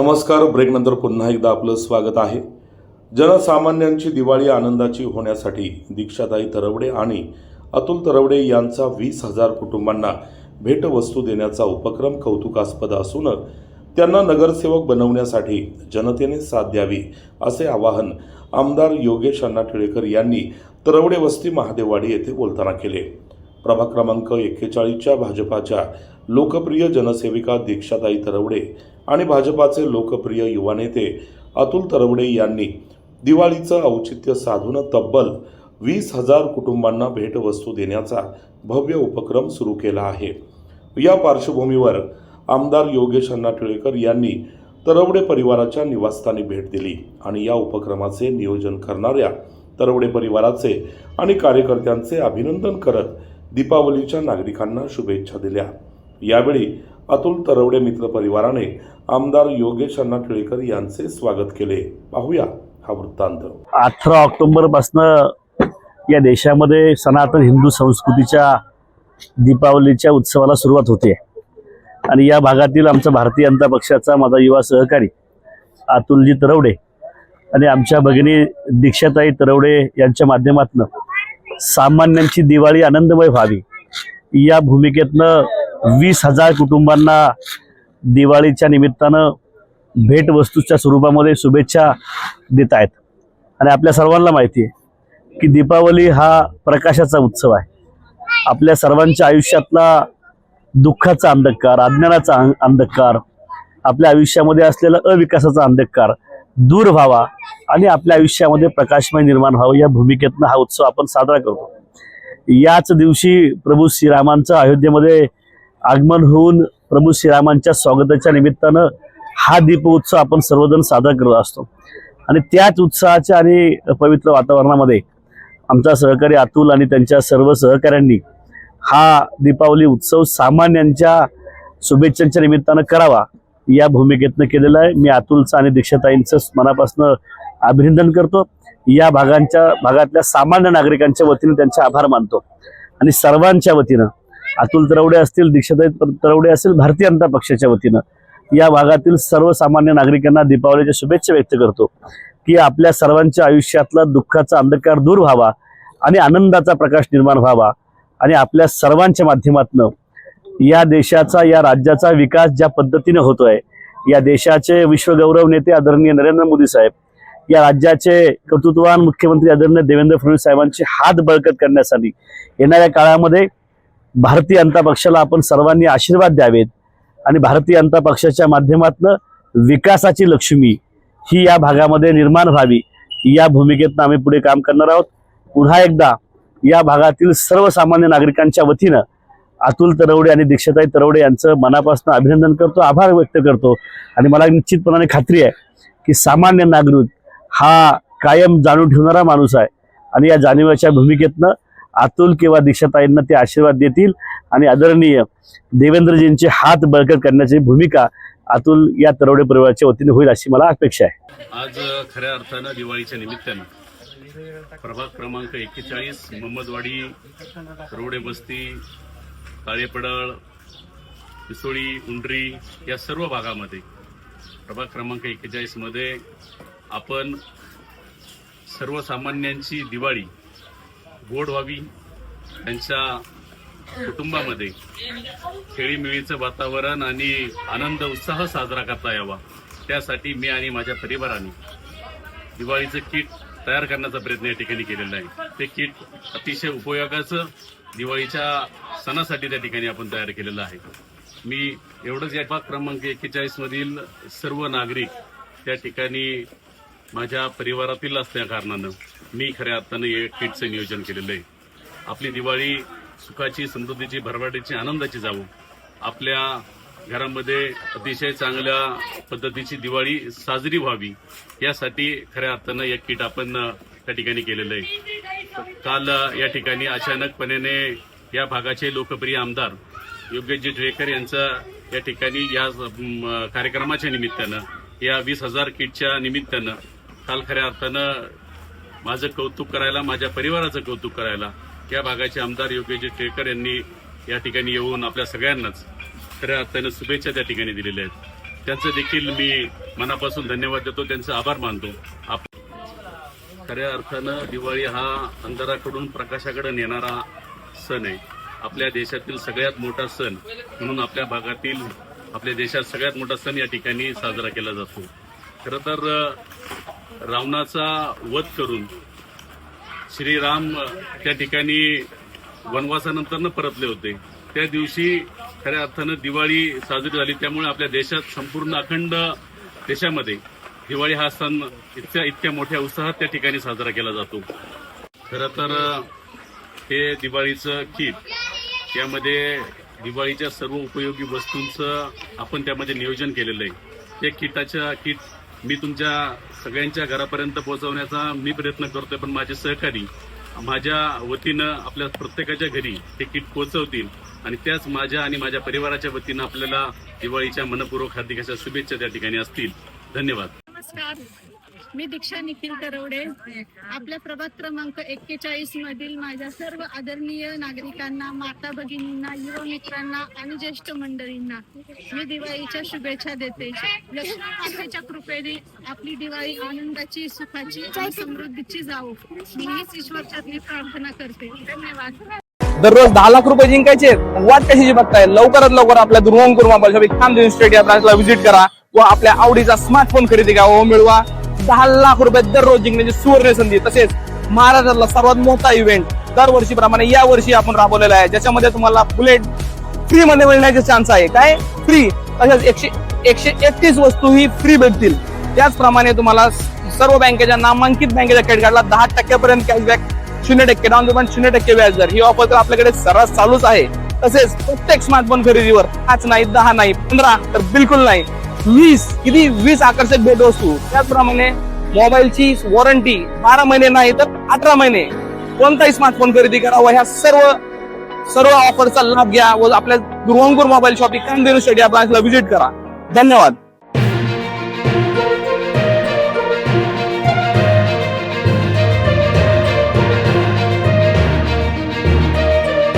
नमस्कार ब्रेकनंतर पुन्हा एकदा आपलं स्वागत आहे. जनसामान्यांची दिवाळी आनंदाची होण्यासाठी दीक्षाताई तरवडे आणि अतुल तरवडे यांचा वीस हजार कुटुंबांना भेटवस्तू देण्याचा उपक्रम कौतुकास्पद असून त्यांना नगरसेवक बनवण्यासाठी जनतेने साथ द्यावी असे आवाहन आमदार योगेश अण्णा टिळेकर यांनी तरवडे वस्ती महादेववाडी येथे बोलताना केले. प्रभाग क्रमांक एक्केचाळीसच्या भाजपाच्या लोकप्रिय जनसेविका दीक्षाताई तरवडे आणि भाजपाचे लोकप्रिय युवा नेते अतुल तरवडे यांनी दिवाळीचं औचित्य साधून तब्बल वीस हजार कुटुंबांना भेटवस्तू देण्याचा भव्य उपक्रम सुरू केला आहे. या पार्श्वभूमीवर आमदार योगेश अण्णा टिळेकर यांनी तरवडे परिवाराच्या निवासस्थानी भेट दिली आणि या उपक्रमाचे नियोजन करणाऱ्या तरवडे परिवाराचे आणि कार्यकर्त्यांचे अभिनंदन करत दीपावलीच्या नागरिकांना शुभेच्छा दिल्या. यावेळी अतुल तरवडे मित्र परिवाराने आमदार योगेश अण्णा टिळेकर यांचे स्वागत केले. पाहूया हा वृत्तांत. अठरा ऑक्टोबर पासनं या देशामध्ये सनातन हिंदू संस्कृतीच्या दीपावलीच्या उत्सवाला सुरुवात होते. आणि या भागातील आमचा भारतीय जनता पक्षाचा माझा युवा सहकारी अतुलजी तरवडे आणि आमच्या भगिनी दीक्षाताई तरवडे यांच्या माध्यमातून सामान्यांची दिवाळी आनंदमय व्हावी या भूमिकेतनं वीस हजार कुटुंबांना दिवाळीच्या निमित्तानं भेटवस्तूच्या स्वरूपामध्ये शुभेच्छा देत आहेत. आणि आपल्या सर्वांना माहिती आहे की दीपावली हा प्रकाशाचा उत्सव आहे. आपल्या सर्वांच्या आयुष्यातला दुःखाचा अंधकार अज्ञानाचा अंधकार आपल्या आयुष्यामध्ये असलेला अविकासाचा अंधकार दूर व्हावा आणि आपल्या आयुष्यामध्ये प्रकाशमय निर्माण व्हावं या भूमिकेतनं हा उत्सव आपण साजरा करतो. याच दिवशी प्रभू श्रीरामांचं अयोध्येमध्ये आगमन होऊन प्रभू श्रीरामांच्या स्वागताच्या निमित्तानं हा दीपोत्सव आपण सर्वजण साजरा करत असतो. आणि त्याच उत्साहाच्या आणि पवित्र वातावरणामध्ये आमचा सहकारी अतुल आणि त्यांच्या सर्व सहकाऱ्यांनी हा दीपावली उत्सव सामान्यांच्या शुभेच्छांच्या निमित्तानं करावा या भूमिकेतनं केलेलं आहे. मी अतुलचं आणि दीक्षाताईंचं मनापासून अभिनंदन करतो. या भागांच्या भागातल्या सामान्य नागरिकांच्या वतीने त्यांचे आभार मानतो. आणि सर्वांच्या वतीनं अतुल तरवडे असतील दीक्षाताई तरवडे असतील भारतीय जनता पक्षाच्या वतीनं या भागातील सर्वसामान्य नागरिकांना दीपावलीच्या शुभेच्छा व्यक्त करतो की आपल्या सर्वांच्या आयुष्यातला दुःखाचा अंधकार दूर व्हावा आणि आनंदाचा प्रकाश निर्माण व्हावा आणि आपल्या सर्वांच्या माध्यमातनं या देशाचा या राज्याचा विकास ज्या पद्धतीने होतोय या देशाचे विश्वगौरव नेते आदरणीय नरेंद्र मोदी साहेब या राज्याचे कर्तृत्ववान मुख्यमंत्री आदरणीय देवेंद्र फडणवीस साहेबांचे हात बळकट करण्यासाठी येणाऱ्या काळामध्ये भारतीय जनता पक्षाला आपण सर्वांनी आशीर्वाद द्यावेत आणि भारतीय जनता पक्षाच्या माध्यमातून विकासाची लक्ष्मी ही या भागामध्ये निर्माण व्हावी या भूमिकेतनं आम्ही पुढे काम करणार आहोत. पुन्हा एकदा या भागातील सर्वसामान्य नागरिकांच्या वतीनं अतुल तरवडे आणि दीक्षाताई तरवडे यांचं मनापासून अभिनंदन करतो आभार व्यक्त करतो. आणि मला निश्चितपणाने खात्री आहे की सामान्य नागरिक हा कायम जाणून ठेवणारा माणूस आहे. आणि या जाणीवाच्या भूमिकेतनं अतुल किंवा दीक्षाताईंना ते आशीर्वाद देतील. आणि आदरणीय देवेंद्रजींचे हात बळकट करण्याची भूमिका अतुल या तरवडे परिवाराच्या वतीने होईल अशी मला अपेक्षा आहे. आज खऱ्या अर्थानं दिवाळीच्या निमित्तानं प्रभाग क्रमांक एक्केचाळीस मोहम्मदवाडी रोडे बस्ती काळेपडळ पिसोळी उंडरी या सर्व भागामध्ये प्रभाग क्रमांक एक्केचाळीसमध्ये आपण सर्वसामान्यांची दिवाळी गोड व्हावी त्यांच्या कुटुंबामध्ये खेळीमेळीचं वातावरण आणि आनंद उत्साह साजरा करता यावा. त्यासाठी मी आणि माझ्या परिवाराने दिवाळीचं किट तयार करण्याचा प्रयत्न या ठिकाणी केलेला आहे. ते किट अतिशय उपयोगाचं दिवाळीच्या सणासाठी त्या ठिकाणी आपण तयार केलेलं आहे. मी एवढंच या क्रमांक एक्केचाळीसमधील सर्व नागरिक त्या ठिकाणी माझ्या परिवारातील असल्या कारणानं मी खऱ्या अर्थानं हे किटचं नियोजन केलेलं आहे. आपली दिवाळी सुखाची समृद्धीची भरभराटीची आनंदाची जावो. आपल्या घरामध्ये अतिशय चांगल्या पद्धतीची दिवाळी साजरी व्हावी यासाठी खऱ्या अर्थानं एक किट आपण त्या ठिकाणी केलेलं आहे. काल या ठिकाणी अचानकपणे या भागाचे लोकप्रिय आमदार योगेशजी टिळेकर यांचा या ठिकाणी या कार्यक्रमाच्या निमित्तानं या वीस हजार किटच्या निमित्तानं काल खऱ्या अर्थानं माझं कौतुक करायला माझ्या परिवाराचं कौतुक करायला या भागाचे आमदार योगेश टिळेकर यांनी या ठिकाणी येऊन आपल्या सगळ्यांनाच खऱ्या अर्थानं शुभेच्छा त्या ठिकाणी दिलेल्या आहेत. त्यांचं देखील मी मनापासून धन्यवाद देतो त्यांचा आभार मानतो. आप खऱ्या अर्थानं दिवाळी हा अंधाराकडून प्रकाशाकडे नेणारा सण आहे. आपल्या देशातील सगळ्यात मोठा सण म्हणून आपल्या भागातील आपल्या देशात सगळ्यात मोठा सण या ठिकाणी साजरा केला जातो. खरं तर रावणाचा वध करून श्रीराम त्या ठिकाणी वनवासानंतर परतले होते. त्या दिवशी खऱ्या अर्थानं दिवाळी साजरी झाली. त्यामुळे आपल्या देशात संपूर्ण अखंड देशामध्ये दिवाळी हा सण इतक्या इतक्या मोठ्या उत्साहात त्या ठिकाणी साजरा केला जातो. खरं तर हे दिवाळीचं किट यामध्ये दिवाळीच्या सर्व उपयोगी वस्तूंचं आपण त्यामध्ये नियोजन केलेलं आहे. त्या किटाच्या किट मी तुमच्या सगळ्यांच्या घरापर्यंत पोहोचवण्याचा मी प्रयत्न करतोय पण माझे सहकारी माझ्या वतीनं आपल्या प्रत्येकाच्या घरी हे किट पोहोचवतील आणि त्याच माझ्या आणि माझ्या परिवाराच्या वतीनं आपल्याला दिवाळीच्या मनपूर्वक हार्दिक अशा शुभेच्छा त्या ठिकाणी असतील. धन्यवाद. नमस्कार. मी दीक्षा निखिल तरवडे आपल्या प्रभाग क्रमांक एक्केचाळीस मधील माझ्या सर्व आदरणीय नागरिकांना माता भगिनींना युवा मित्रांना आणि ज्येष्ठ मंडळींना मी दिवाळीच्या शुभेच्छा देते. लक्ष्मी मातेच्या कृपेने आपली दिवाळी आनंदाची सुखाची आणि समृद्धीची जावो. मी हीच चरणी प्रार्थना करते. धन्यवाद. दररोज दहा लाख रुपये जिंकायचे वाट कशाची बघताय? लवकरात लवकर आपल्या दुर्वंकर मोबाईल शॉपिंग खामदेव स्टेडियम ब्रांचला व्हिजिट करा. व आपल्या आवडीचा स्मार्टफोन खरेदी करा व मिळवा. दहा लाख रुपये दररोज जिंकण्याची सुवर्ण संधी तसेच महाराष्ट्रातला सर्वात मोठा इव्हेंट दरवर्षीप्रमाणे या वर्षी आपण राबवलेला आहे. ज्याच्यामध्ये तुम्हाला बुलेट फ्री मध्ये मिळण्याचे चान्स आहे. काय? फ्री तसेच एकशे एकशे एकतीस वस्तू ही फ्री भेटतील. त्याचप्रमाणे तुम्हाला सर्व बँकेच्या नामांकित बँकेच्या क्रेडिट कार्डला दहा टक्क्यापर्यंत कॅशबॅक शून्य टक्के डाऊन पेमेंट शून्य टक्के व्याज दर. ही ऑफर तर आपल्याकडे सर्रास चालूच आहे. तसेच प्रत्येक स्मार्टफोन खरेदीवर पाच नाही दहा नाही पंधरा तर बिलकुल नाही. वीस किती? वीस आकर्षक भेट वस्तू त्याचप्रमाणे मोबाईलची वॉरंटी बारा महिने नाही तर अठरा महिने. कोणताही स्मार्टफोन खरेदी करावा ह्या सर्व सर्व ऑफरचा लाभ घ्या व आपल्या Gruhankur mobile shopping Kamdhenu stadium ब्रांचला visit करा. धन्यवाद.